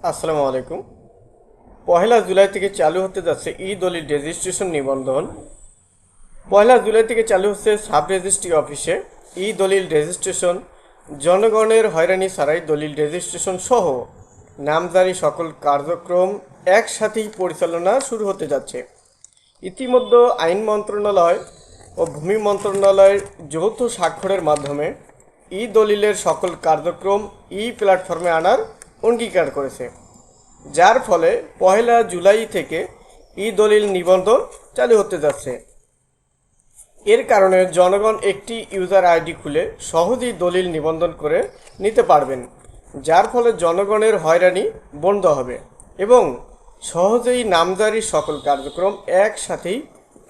আসসালামু আলাইকুম। পহেলা জুলাই থেকে চালু হতে যাচ্ছে ই দলিল রেজিস্ট্রেশন নিবন্ধন। পয়লা জুলাই থেকে চালু হচ্ছে সাব রেজিস্ট্রি অফিসে ই দলিল রেজিস্ট্রেশন জনগণের হয়রানি ছাড়াই দলিল রেজিস্ট্রেশন সহ নামজারি সকল কার্যক্রম একসাথেই পরিচালনা শুরু হতে যাচ্ছে। ইতিমধ্যে আইন মন্ত্রণালয় ও ভূমি মন্ত্রণালয়ের যৌথ স্বাক্ষরের মাধ্যমে ই দলিলের সকল কার্যক্রম ই প্ল্যাটফর্মে আনার অঙ্গীকার করেছে, যার ফলে পহেলা জুলাই থেকে ই দলিল নিবন্ধন চালু হতে যাচ্ছে। এর কারণে জনগণ একটি ইউজার আইডি খুলে সহজেই দলিল নিবন্ধন করে নিতে পারবেন, যার ফলে জনগণের হয়রানি বন্ধ হবে এবং সহজেই নামজারির সকল কার্যক্রম একসাথেই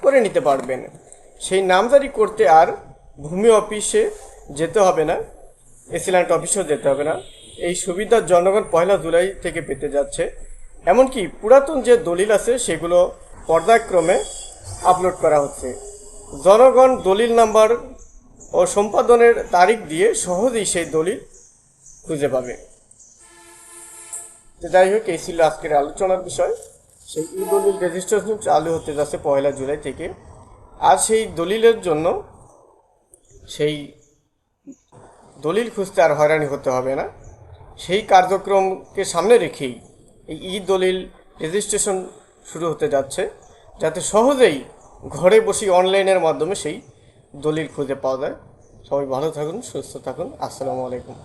করে নিতে পারবেন। সেই নামজারি করতে আর ভূমি অফিসে যেতে হবে না এসিল্যান্ড অফিসেও যেতে হবে না। এই সুবিধা জনগণ পয়লা জুলাই থেকে পেতে যাচ্ছে। এমনকি পুরাতন যে দলিল আছে, সেগুলো পর্যায়ক্রমে আপলোড করা হচ্ছে। জনগণ দলিল নাম্বার ও সম্পাদনের তারিখ দিয়ে সহজেই সেই দলিল খুঁজে পাবে। যাই হোক, এই ছিল আজকের আলোচনার বিষয়। সেই ই দলিল রেজিস্ট্রেশন চালু হতে যাচ্ছে পয়লা জুলাই থেকে। আর সেই দলিলের জন্য সেই দলিল খুঁজতে আর হয়রানি হতে হবে না। সেই কার্যক্রমকে সামনে রেখেই এই ই দলিল রেজিস্ট্রেশন শুরু হতে যাচ্ছে, যাতে সহজেই ঘরে বসে অনলাইনের মাধ্যমে সেই দলিল খুঁজে পাওয়া যায়। সবাই ভালো থাকুন, সুস্থ থাকুন। আসসালামু আলাইকুম।